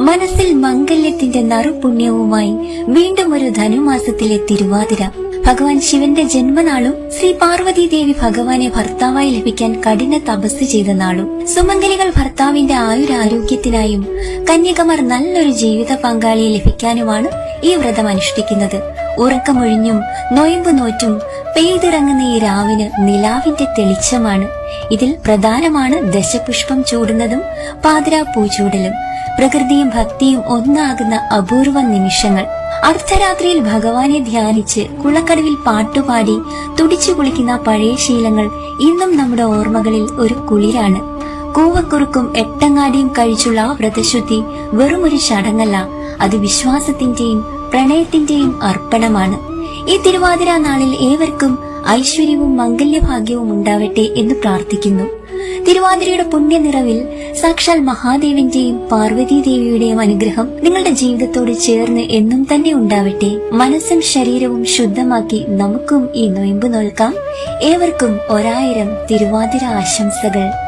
മനസ്സിൽ മംഗല്യത്തിന്റെ നറുപുണ്യവുമായി വീണ്ടും ഒരു ധനുമാസത്തിലെ തിരുവാതിര. ഭഗവാൻ ശിവന്റെ ജന്മനാളും ശ്രീ പാർവതി ദേവി ഭഗവാനെ ഭർത്താവായി ലഭിക്കാൻ കഠിന തപസ് ചെയ്ത നാളും. സുമംഗലികൾ ഭർത്താവിന്റെ ആയുരാരോഗ്യത്തിനായും കന്യകമാർ നല്ലൊരു ജീവിത പങ്കാളിയെ ലഭിക്കാനുമാണ് ഈ വ്രതം അനുഷ്ഠിക്കുന്നത്. ഉറക്കമൊഴിഞ്ഞും നൊയമ്പ് നോറ്റും പെയ്തിറങ്ങുന്ന ഈ രാവിന് നിലാവിന്റെ തെളിച്ചമാണ്. ഇതിൽ പ്രധാനമാണ് ദശപുഷ്പം ചൂടുന്നതും പാതിരാ പൂ ചൂടലും. പ്രകൃതിയും ഭക്തിയും ഒന്നാകുന്ന അപൂർവ നിമിഷങ്ങൾ. അർദ്ധരാത്രിയിൽ ഭഗവാനെ ധ്യാനിച്ച് കുളക്കടവിൽ പാട്ടുപാടി തുടിച്ചു കുളിക്കുന്ന പഴയ ശീലങ്ങൾ ഇന്നും നമ്മുടെ ഓർമ്മകളിൽ ഒരു കുളിരാണ്. കൂവക്കുറുക്കും എട്ടങ്ങാടിയും കഴിച്ചുള്ള ആ വ്രതശുദ്ധി വെറുമൊരു ചടങ്ങല്ല അത് വിശ്വാസത്തിന്റെയും പ്രണയത്തിന്റെയും അർപ്പണമാണ്. ഈ തിരുവാതിര നാളിൽ ഏവർക്കും ഐശ്വര്യവും മംഗല്യഭാഗ്യവും ഉണ്ടാവട്ടെ എന്ന് പ്രാർത്ഥിക്കുന്നു. തിരുവാതിരയുടെ പുണ്യനിറവിൽ സാക്ഷാൽ മഹാദേവന്റെയും പാർവതി ദേവിയുടെയും അനുഗ്രഹം നിങ്ങളുടെ ജീവിതത്തോട് ചേർന്ന് എന്നും തന്നെ ഉണ്ടാവട്ടെ. മനസ്സും ശരീരവും ശുദ്ധമാക്കി നമുക്കും ഈ നൊയമ്പ് നോൽക്കാം. ഏവർക്കും ഒരായിരം തിരുവാതിര ആശംസകൾ.